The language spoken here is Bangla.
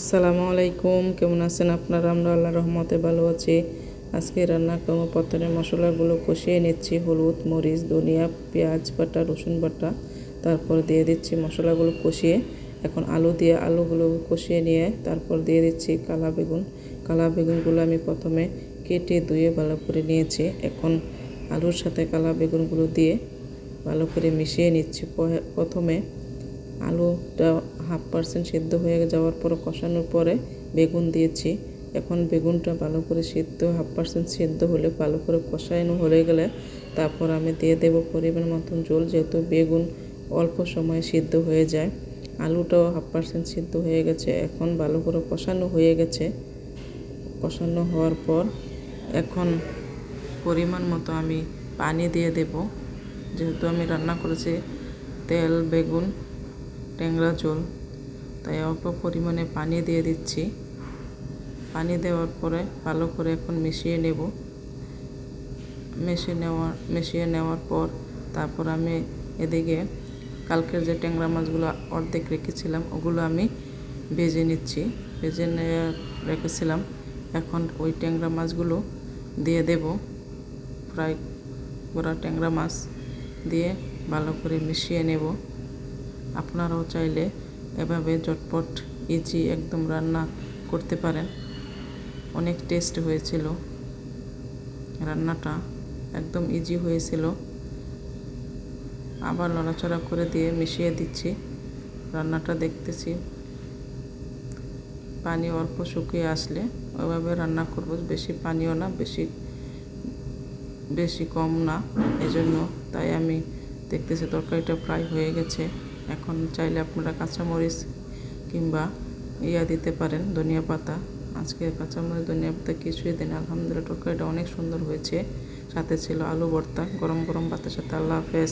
আসসালামু আলাইকুম, কেমন আছেন আপনারা? আমরা আল্লাহ রহমতে ভালো আছি। আজকে রান্না করব প্রথমে মশলাগুলো কষিয়ে নিচ্ছি। হলুদ, মরিচ, ধনিয়া, পেঁয়াজ বাটা, রসুন বাটা। তারপর দিয়ে দিচ্ছি মশলাগুলো কষিয়ে। এখন আলু দিয়ে আলুগুলো কষিয়ে নিয়ে তারপর দিয়ে দিচ্ছি কালা বেগুন। কালা বেগুনগুলো আমি প্রথমে কেটে ধুয়ে ভালো করে নিয়েছি। এখন আলুর সাথে কালা বেগুনগুলো দিয়ে ভালো করে মিশিয়ে নিচ্ছি। প্রথমে আলুটা হাফ পার্সেন্ট সিদ্ধ হয়ে যাওয়ার পর কষানোর পরে বেগুন দিয়েছি। এখন বেগুনটা ভালো করে সিদ্ধ হাফ পার্সেন্ট সিদ্ধ হলে ভালো করে কষানো হয়ে গেলে তারপর আমি দিয়ে দেব পরিমাণ মতন জল যেহেতু বেগুন অল্প সময়ে সিদ্ধ হয়ে যায়। আলুটাও হাফ পার্সেন্ট সিদ্ধ হয়ে গেছে, এখন ভালো করে কষানো হয়ে গেছে। কষানো হওয়ার পর এখন পরিমাণ মতো আমি পানি দিয়ে দেব। যেহেতু আমি রান্না করেছি তেল, বেগুন ট্যাংরা ঝোল তাই অল্প পরিমাণে পানি দিয়ে দিচ্ছি। পানি দেওয়ার পরে ভালো করে এখন মিশিয়ে নেব। মিশিয়ে নেওয়ার মিশিয়ে নেওয়ার পর তারপর আমি এদিকে কালকের যে ট্যাংরা মাছগুলো অর্ধেক রেখেছিলাম, ওগুলো আমি ভেজে নিচ্ছি। ভেজে রেখেছিলাম। এখন ওই ট্যাংরা মাছগুলো দিয়ে দেব। ফ্রাই করা ট্যাংরা মাছ দিয়ে ভালো করে মিশিয়ে নেব। আপনারাও চাইলে এভাবে ঝটপট ইজি একদম রান্না করতে পারেন। অনেক টেস্ট হয়েছিল। রান্নাটা একদম ইজি হয়েছিল। আবার নড়াচড়া করে দিয়ে মিশিয়ে দিচ্ছি। রান্নাটা দেখতেছি। পানি অল্প শুকিয়ে আসলে ওইভাবে রান্না করব। বেশি পানিও না, বেশি বেশি কম না। এজন্য তাই আমি দেখতেছি তরকারিটা প্রায় হয়ে গেছে। এখন চাইলে আপনারা কাঁচামরিচ কিংবা ইয়া দিতে পারেন, ধনিয়া পাতা। আজকে কাঁচামরিচ, ধনিয়া পাতা কিছুই দেন আলহামদুলিল্লাহ, তরকারিটা অনেক সুন্দর হয়েছে। সাথে ছিল আলু ভর্তা, গরম গরম ভাতের সাথে। আল্লাহ হাফেজ।